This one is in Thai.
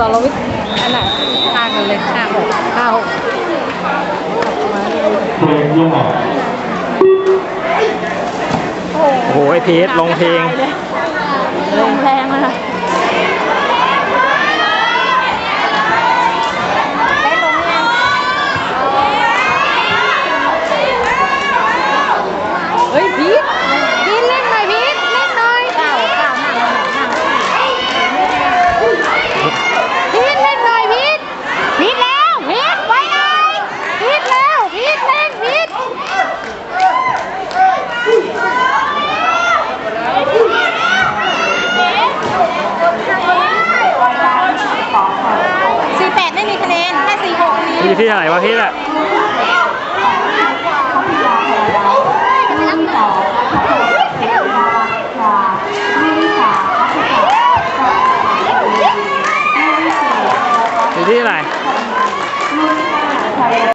สรวิทย์อันไหนข้างกันเลยห้าหกห้าหกเพลงลงออกโอ้โอ้โหไอพีทลงเพลงลงแรงอะค่ะได้ลงยังเฮ้ยพีทพีทเล่นหน่อยพีทเล่นหน่อยเก้าเก้านั่งนั่งพีทเล่นหน่อยพีทพีทแล้วพีทไว้หน่อยพีทแล้วพีทเล่นพีท สี่แปดไม่มี คะแค่สี่หกมีอยู่ที่ไหนวะพี่อะอยู่ที่ไหน